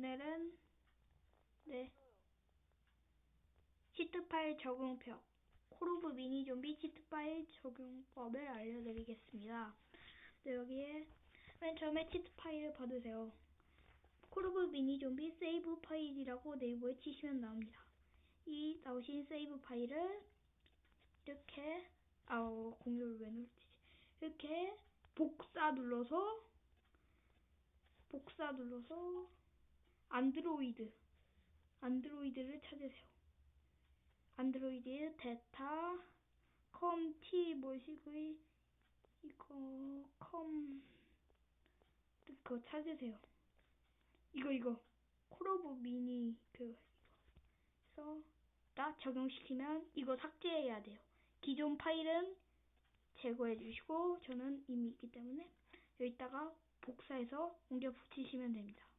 오늘은 네 시트 파일 적용법 콜오브 미니 좀비 시트 파일 적용법을 알려드리겠습니다. 네, 여기에 맨 처음에 시트 파일을 받으세요. 콜오브 미니 좀비 세이브 파일이라고 네이버에 치시면 나옵니다. 이 나오신 세이브 파일을 이렇게 아 공유를 왜 누르지? 이렇게 복사 눌러서 복사 눌러서 안드로이드 안드로이드를 찾으세요. 안드로이드 데타 컴티 뭐시고이 이거 컴 그거 찾으세요. 이거 이거 콜오브 미니 그 그래서 다 적용시키면 이거 삭제해야 돼요. 기존 파일은 제거해 주시고 저는 이미 있기 때문에 여기다가 복사해서 옮겨 붙이시면 됩니다.